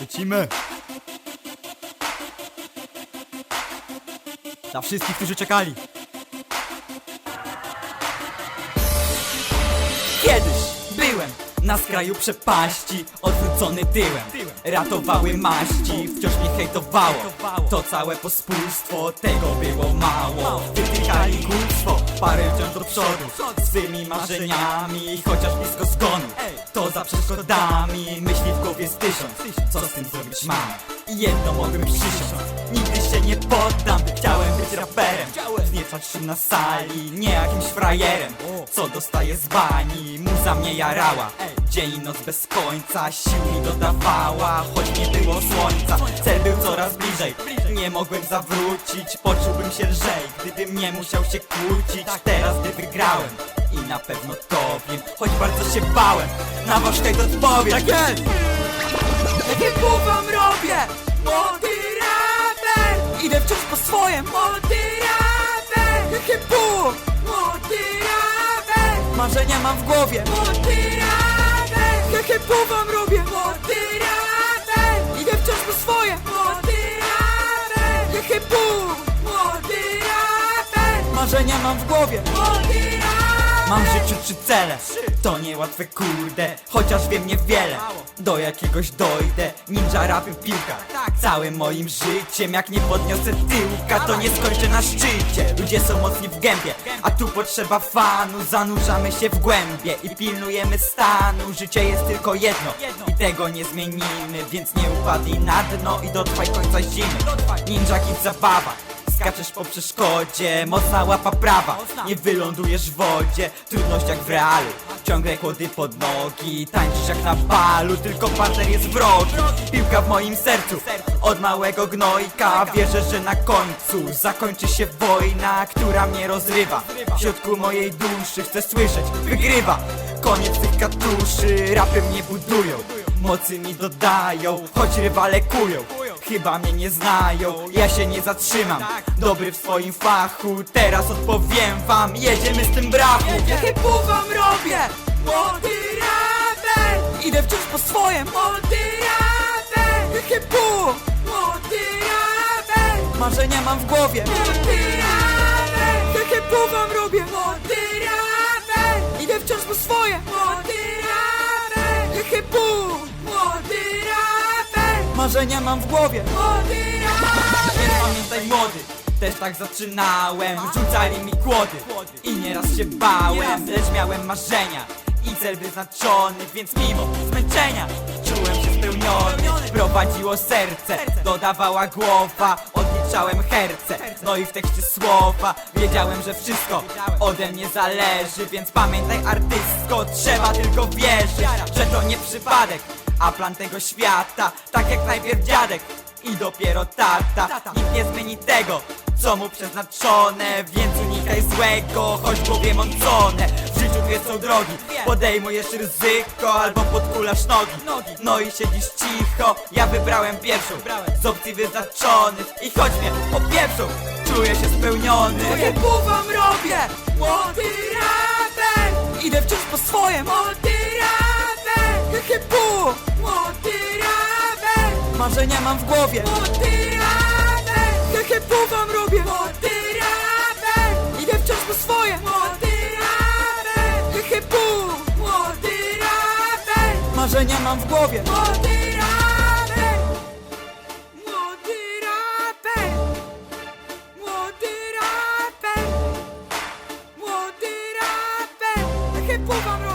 Lecimy! Dla wszystkich, którzy czekali. Kiedyś byłem na skraju przepaści, odwrócony tyłem Ratowały maści, wciąż mnie hejtowało To całe pospólstwo, tego było mało Wytykali głupstwo, parę wciąż do przodu Swymi marzeniami, chociaż blisko zgonu To za przeszkodami, myśli w głowie z tysiąc Co z tym zrobić mam? Jedno mogłem przysiąc Nigdy się nie poddam, chciałem być raperem. Wzniecać szum na sali, nie jakimś frajerem. Co dostaję z bani, muza mnie jarała. Dzień i noc bez końca, sił mi dodawała Choć nie było słońca, cel był coraz bliżej Nie mogłem zawrócić, poczułbym się lżej Gdybym nie musiał się kłócić, teraz gdy wygrałem na pewno to wiem, choć bardzo się bałem Na wasz hejt odpowiem Tak jest! Jakie pół wam robię? Młody raper Idę wciąż po swoje Młody raper Jakie pół? Młody raper Marzenia mam w głowie Młody raper Jakie pół wam robię? Młody raper Idę wciąż po swoje Młody raper Jakie pół? Młody raper Marzenia mam w głowie Młody Mam w życiu trzy cele. To niełatwe kurde Chociaż wiem niewiele. Do jakiegoś dojdę Ninja rapy piłka Całym moim życiem Jak nie podniosę tyłka To nie skończę na szczycie. Ludzie są mocni w gębie A tu potrzeba fanu. Zanurzamy się w głębie I pilnujemy stanu. Życie jest tylko jedno I tego nie zmienimy Więc nie upadnij na dno I dotrwaj końca zimy. Ninja kid zabawa Skaczesz po przeszkodzie, mocna łapa prawa Nie wylądujesz w wodzie, trudność jak w realu Ciągle kłody pod nogi, tańczysz jak na balu Tylko partner jest wrogi, piłka w moim sercu Od małego gnojka, wierzę, że na końcu Zakończy się wojna, która mnie rozrywa. W środku mojej duszy chcę słyszeć, wygrywa. Koniec tych katuszy, rapy mnie budują. Mocy mi dodają, choć rywale kują Chyba mnie nie znają, ja się nie zatrzymam. Dobry w swoim fachu, teraz odpowiem wam. Jedziemy z tym brachu. Jakie pół wam robię? Młody raper. Idę wciąż po swoje. Młody raper. Jakie pół? Młody raper. Marzenia mam w głowie. Młody raper. Jakie pół wam robię? Młody raper. Idę wciąż po swoje. Młody raper. Jakie pół? Marzenia mam w głowie. Więc pamiętaj młody też tak zaczynałem, rzucali mi kłody I nieraz się bałem, lecz miałem marzenia I cel wyznaczony, więc mimo zmęczenia Czułem się spełniony, prowadziło serce Dodawała głowa, odliczałem herce No i w tekście słowa wiedziałem, że wszystko ode mnie zależy Więc pamiętaj artystko, trzeba tylko wierzyć Że to nie przypadek, a plan tego świata Tak jak najpierw dziadek i dopiero tata. Nikt nie zmieni tego, co mu przeznaczone? Więc unikaj złego, choć powiem mącone. W życiu dwie są drogi Podejmujesz ryzyko albo podkulasz nogi. No i siedzisz cicho Ja wybrałem pierwszą. Z opcji wyznaczonych I choć mnie popieprzą Czuję się spełniony. Jakie wam robię Młody raper Idę wciąż po swoje. Młody raper Jakie pół Młody raper Marzenia mam w głowie. Młody raper Jakie pół wam robię. Młody raper. Idę wciąż po swoje. Młody raper. Jakie pół. Młody raper. Marzenia mam w głowie. Młody raper. Młody raper. Młody raper. Młody raper. Jakie pół wam robię